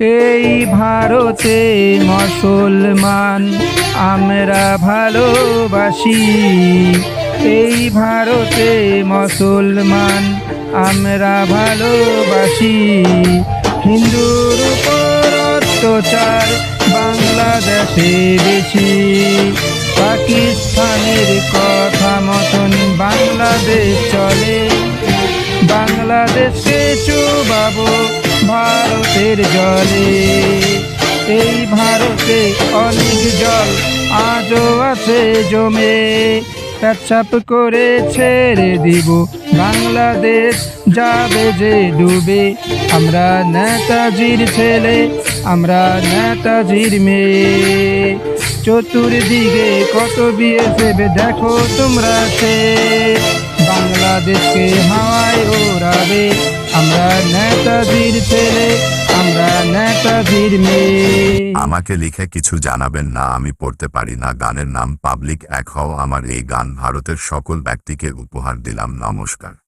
এই ভারতে মুসলমান, আমরা ভালোবাসি। এই ভারতে মুসলমান, আমরা ভালোবাসি। হিন্দুর উপর অত্যাচার বাংলাদেশে বেশি। পাকিস্তানের কথা মতন বাংলাদেশ চলে। বাংলাদেশকে চুবাবো। ভারতের জলে। এই ভারতে অনেক জল আজও আছে জমে। পেচ্ছাপ করে ছেড়ে দিব বাংলাদেশ, যাবে যে ডুবে। আমরা নেতাজির ছেলে, আমরা নেতাজির মেয়ে। চতুর্দিকে কত বিয়ে সেবে দেখো তোমরা সে। বাংলাদেশকে হাওয়ায় ওড়াবে। আমরা নেতাজির ছেলে আমাকে লিখে কিছু জানাবেন না, আমি পড়তে পারি না। গানের নাম পাবলিক এক হও আমার এই গান ভারতের সকল ব্যক্তিকে উপহার দিলাম। নমস্কার।